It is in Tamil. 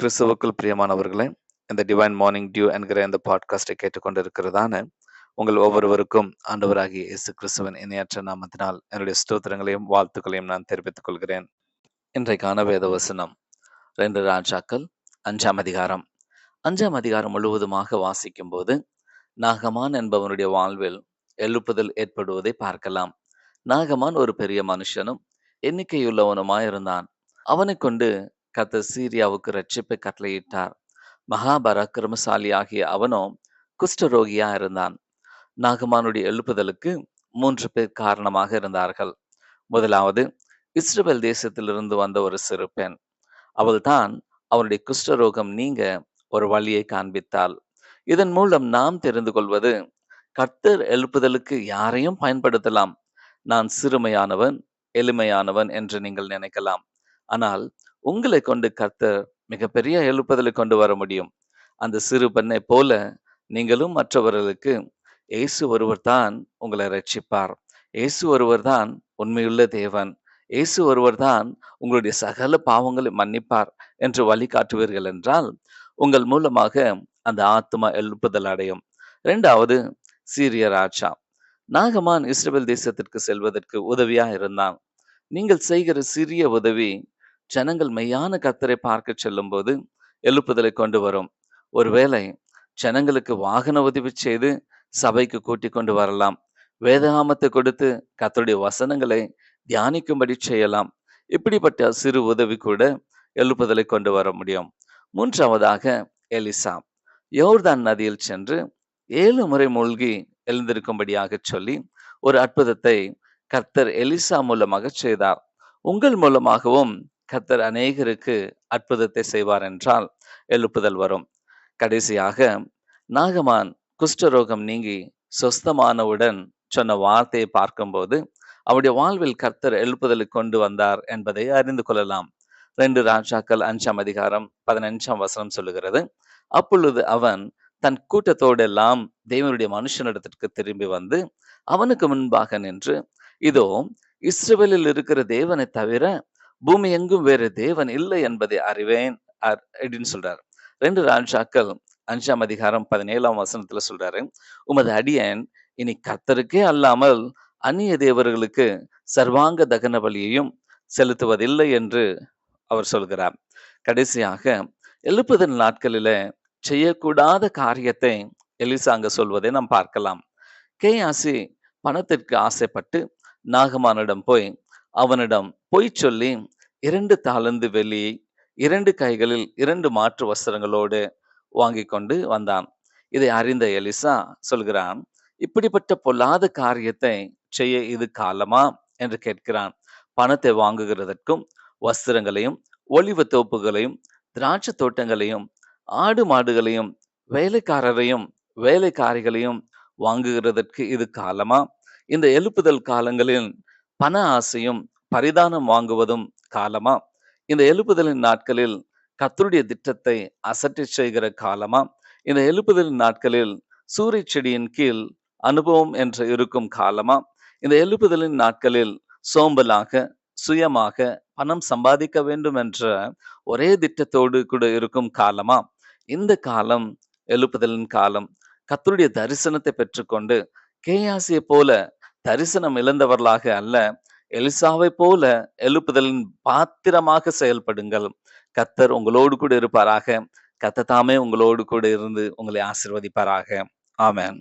கிறிஸ்துவுக்குள் பிரியமானவர்களே இந்த டிவைன் மார்னிங் டியூ என்கிற இந்த பாட்காஸ்டை கேட்டுக்கொண்டிருக்கிறதான உங்கள் ஒவ்வொருவருக்கும் ஆண்டவராகிய இயேசு கிறிஸ்துவின் இணையற்ற நாமத்தினால் என்னுடைய ஸ்தோத்திரங்களையும் வாழ்த்துக்களையும் நான் தெரிவித்துக் கொள்கிறேன். இன்றைக்கான வேத வசனம் ரெண்டு ராஜாக்கள் அஞ்சாம் அதிகாரம். அஞ்சாம் அதிகாரம் முழுவதுமாக வாசிக்கும் போது நாகமான் என்பவனுடைய வாழ்வில் எழுப்புதல் ஏற்படுவதை பார்க்கலாம். நாகமான் ஒரு பெரிய மனுஷனும் எண்ணிக்கையுள்ளவனுமாயிருந்தான். அவனை கொண்டு கத்த சீரியாவுக்கு ரட்சிப்பை கட்டளையிட்டார். மகாபராக்கிரமசாலி ஆகிய அவனோ குஷ்டரோகியா இருந்தான். நாகமானுடைய எழுப்புதலுக்கு மூன்று பேர் காரணமாக இருந்தார்கள். முதலாவது இஸ்ரேல் தேசத்திலிருந்து வந்த ஒரு சிறு பெண். அவள்தான் அவனுடைய குஷ்டரோகம் நீங்க ஒரு வழியை காண்பித்தாள். இதன் மூலம் நாம் தெரிந்து கொள்வது கர்த்தர் எழுப்புதலுக்கு யாரையும் பயன்படுத்தலாம். நான் சிறுமையானவன் எளிமையானவன் என்று நீங்கள் நினைக்கலாம். ஆனால் உங்களை கொண்டு கர்த்தர் மிகப்பெரிய எழுப்புதலை கொண்டு வர முடியும். அந்த சிறு பெண்ணை போல நீங்களும் மற்றவர்களுக்கு இயேசு ஒருவர் தான் உங்களை ரட்சிப்பார் இயேசு ஒருவர் தான் உண்மையுள்ள தேவன். இயேசு ஒருவர் தான் உங்களுடைய சகல பாவங்களை மன்னிப்பார் என்று வழிகாட்டுவீர்கள் என்றால் உங்கள் மூலமாக அந்த ஆத்மா எழுப்புதல் அடையும். இரண்டாவது சீரிய ராஜா. நாகமான் இஸ்ரேல் தேசத்திற்கு செல்வதற்கு உதவியா இருந்தான். நீங்கள் செய்கிற சிறிய உதவி ஜனங்கள் மெய்யான கத்தரை பார்க்க செல்லும் போது எழுப்புதலை கொண்டு வரும். ஒருவேளை ஜனங்களுக்கு வாகன உதவி செய்து சபைக்கு கூட்டிக் கொண்டு வரலாம். வேதாமத்தை கொடுத்து கத்தருடைய வசனங்களை தியானிக்கும்படி செய்யலாம். இப்படிப்பட்ட சிறு உதவி கூட எழுப்புதலை கொண்டு வர முடியும். மூன்றாவதாக எலிசா. யோர்தான் நதியில் சென்று ஏழு முறை மூழ்கி எழுந்திருக்கும்படியாக சொல்லி ஒரு அற்புதத்தை கர்த்தர் எலிசா மூலமாக செய்தார். உங்கள் மூலமாகவும் கத்தர் அநேகருக்கு அற்புதத்தை செய்வார் என்றால் எழுப்புதல் வரும். கடைசியாக நாகமான் குஷ்டரோகம் நீங்கி சொஸ்தமானவுடன் சொன்ன வார்த்தையை பார்க்கும்போது அவருடைய வாழ்வில் கர்த்தர் எழுப்புதலை கொண்டு வந்தார் என்பதை அறிந்து கொள்ளலாம். ரெண்டு ராஜாக்கள் அஞ்சாம் அதிகாரம் பதினஞ்சாம் வசனம் சொல்லுகிறது அப்பொழுது அவன் தன் கூட்டத்தோடெல்லாம் தேவனுடைய மனுஷனிடத்திற்கு திரும்பி வந்து அவனுக்கு முன்பாக நின்று இதோ இஸ்ரேலில் இருக்கிற தேவனை தவிர பூமி எங்கும் வேறு தேவன் இல்லை என்பதை அறிவேன் அப்படின்னு சொல்றாரு. ரெண்டு ராஜாக்கள் அஞ்சாம் அதிகாரம் பதினேழாம் வசனத்துல சொல்றாரு உமது அடியன் இனி கர்த்தருக்கே அல்லாமல் அந்நிய தேவர்களுக்கு சர்வாங்க தகன பலியையும் செலுத்துவதில்லை என்று அவர் சொல்கிறார். கடைசியாக எழுப்புதல் நாட்களில செய்யக்கூடாத காரியத்தை எலிசாங்க சொல்வதை நாம் பார்க்கலாம். கே ஆசி பணத்திற்கு ஆசைப்பட்டு நாகமானிடம் போய் அவனிடம் பொய் சொல்லி இரண்டு தாளந்து வெளியை இரண்டு கைகளில் இரண்டு மாற்று வஸ்திரங்களோடு வாங்கி கொண்டு வந்தான். இதை அறிந்த எலிசா சொல்கிறான் இப்படிப்பட்ட பொல்லாத காரியத்தை செய்ய இது காலமா? என்று கேட்கிறான். பணத்தை வாங்குகிறதற்கும் வஸ்திரங்களையும் ஒளிவு தோப்புகளையும் திராட்சை தோட்டங்களையும் ஆடு மாடுகளையும் வேலைக்காரரையும் வேலைக்காரிகளையும் வாங்குகிறதற்கு இது காலமா? இந்த எழுப்புதல் காலங்களில் பண ஆசையும் பரிதானம் வாங்குவதும் காலமா? இந்த எழுப்புதலின் நாட்களில் கத்தருடைய திட்டத்தை அசற்றி செய்கிற காலமா? இந்த எழுப்புதலின் நாட்களில் சூரிய செடியின் கீழ் அனுபவம் என்று இருக்கும் காலமா? இந்த எழுப்புதலின் நாட்களில் சோம்பலாக சுயமாக பணம் சம்பாதிக்க வேண்டும் என்ற ஒரே திட்டத்தோடு கூட இருக்கும் காலமா? இந்த காலம் எழுப்புதலின் காலம் கத்தருடைய தரிசனத்தை பெற்றுக்கொண்டு கேயாசியை போல தரிசனம் இழந்தவர்களாக அல்ல எலிசாவை போல எழுப்புதலின் பாத்திரமாக செயல்படுங்கள். கத்தர் உங்களோடு கூட இருப்பாராக. கத்த தாமே உங்களோடு கூட இருந்து உங்களை ஆசிர்வதிப்பாராக. ஆமேன்.